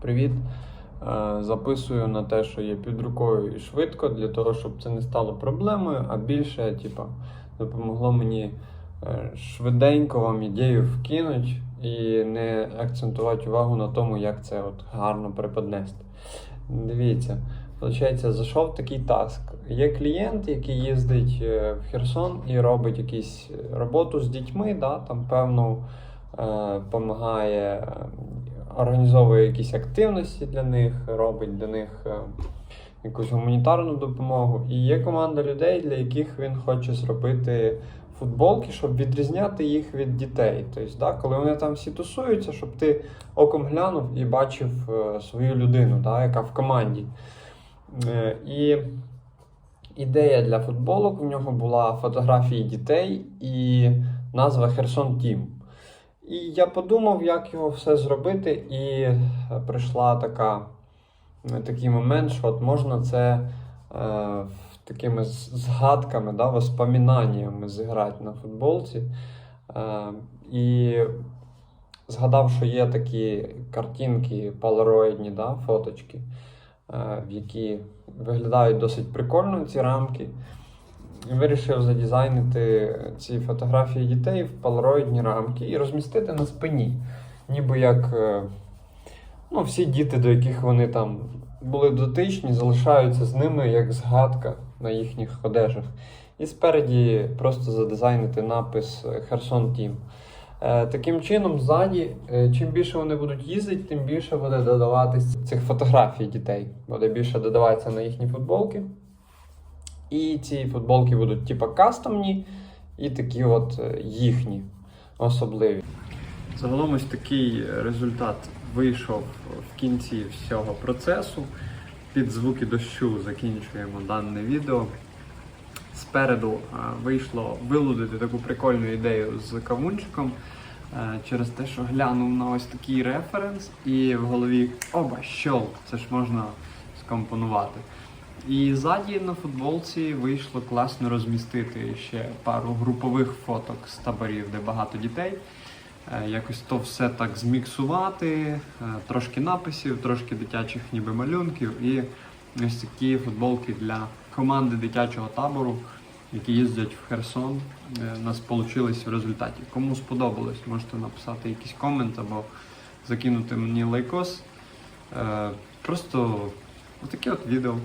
Привіт. Е, Записую на те, що є під рукою і швидко, для того, щоб це не стало проблемою, а більше, типа, допомогло мені е, швиденько вам ідею вкинуть і не акцентувати увагу на тому, як це от гарно преподнести. Дивіться, виходить, зайшов такий таск. Є клієнт, який їздить е, в Херсон і робить якусь роботу з дітьми, да, там певну допомагає, організовує якісь активності для них, робить для них е, якусь гуманітарну допомогу. І є команда людей, для яких він хоче зробити футболки, щоб відрізняти їх від дітей. Тобто, да, коли вони там всі тусуються, щоб ти оком глянув і бачив е, свою людину, да, яка в команді. Е, І ідея для футболок в нього була фотографії дітей і назва Херсон Тім. І я подумав, як його все зробити, і е, прийшла така, е, такий момент, що от можна це е, такими згадками, да, воспоминаннями зіграти на футболці. Е, і згадав, що є такі картинки полароїдні, да, фоточки, е, які виглядають досить прикольно ці рамки. Вирішив задизайнити ці фотографії дітей в полароїдні рамки і розмістити на спині. Ніби як е, ну, всі діти, до яких вони там були дотичні, залишаються з ними як згадка на їхніх одежах. І спереді просто задизайнити напис Херсон Тім. Е, Таким чином, ззаді, е, чим більше вони будуть їздити, тим більше буде додаватись цих фотографій дітей. Буде більше додаватися на їхні футболки. І ці футболки будуть типа кастомні, і такі от е, їхні особливі. Загалом ось такий результат вийшов в кінці всього процесу. Під звуки дощу закінчуємо дане відео. Спереду е, вийшло вилудити таку прикольну ідею з кавунчиком е, через те, що глянув на ось такий референс, і в голові оба, щолк, це ж можна скомпонувати. І ззаді на футболці вийшло класно розмістити ще пару групових фоток з таборів, де багато дітей. Е, Якось то все так зміксувати, е, трошки написів, трошки дитячих ніби малюнків і ось такі футболки для команди дитячого табору, які їздять в Херсон. Е, У нас вийшло в результаті. Кому сподобалось, можете написати якийсь комент або закинути мені лайкос. Просто отаке от відео.